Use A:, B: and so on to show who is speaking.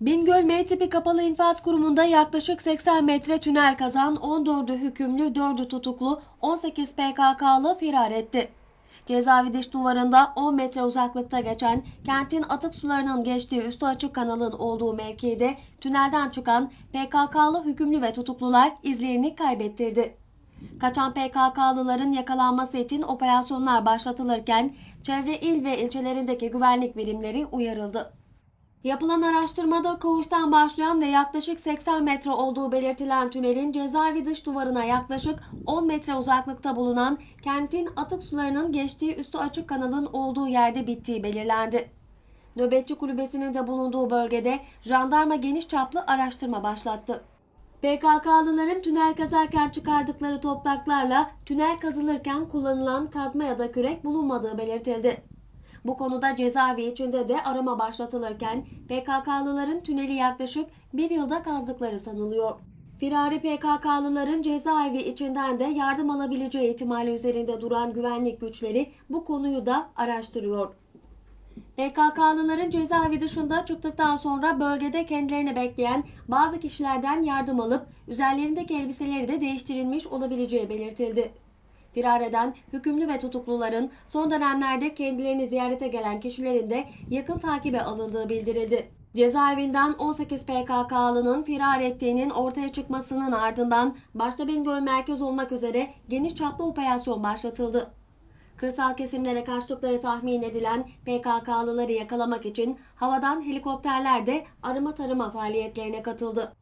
A: Bingöl M tipi kapalı infaz kurumunda yaklaşık 80 metre tünel kazan 14'ü hükümlü 4'ü tutuklu 18 PKK'lı firar etti. Cezaevi dış duvarında 10 metre uzaklıkta geçen kentin atık sularının geçtiği üstü açık kanalın olduğu mevkide tünelden çıkan PKK'lı hükümlü ve tutuklular izlerini kaybettirdi. Kaçan PKK'lıların yakalanması için operasyonlar başlatılırken çevre il ve ilçelerindeki güvenlik birimleri uyarıldı. Yapılan araştırmada koğuştan başlayan ve yaklaşık 80 metre olduğu belirtilen tünelin cezaevi dış duvarına yaklaşık 10 metre uzaklıkta bulunan kentin atık sularının geçtiği üstü açık kanalın olduğu yerde bittiği belirlendi. Nöbetçi kulübesinin de bulunduğu bölgede jandarma geniş çaplı araştırma başlattı. PKK'lıların tünel kazarken çıkardıkları topraklarla tünel kazılırken kullanılan kazma ya da kürek bulunmadığı belirtildi. Bu konuda cezaevi içinde de arama başlatılırken PKK'lıların tüneli yaklaşık bir yılda kazdıkları sanılıyor. Firari PKK'lıların cezaevi içinden de yardım alabileceği ihtimali üzerinde duran güvenlik güçleri bu konuyu da araştırıyor. PKK'lıların cezaevi dışında çıktıktan sonra bölgede kendilerini bekleyen bazı kişilerden yardım alıp üzerlerindeki elbiseleri de değiştirilmiş olabileceği belirtildi. Firar eden hükümlü ve tutukluların son dönemlerde kendilerini ziyarete gelen kişilerin de yakın takibe alındığı bildirildi. Cezaevinden 18 PKK'lının firar ettiğinin ortaya çıkmasının ardından başta Bingöl merkez olmak üzere geniş çaplı operasyon başlatıldı. Kırsal kesimlere kaçtıkları tahmin edilen PKK'lıları yakalamak için havadan helikopterler de arama tarama faaliyetlerine katıldı.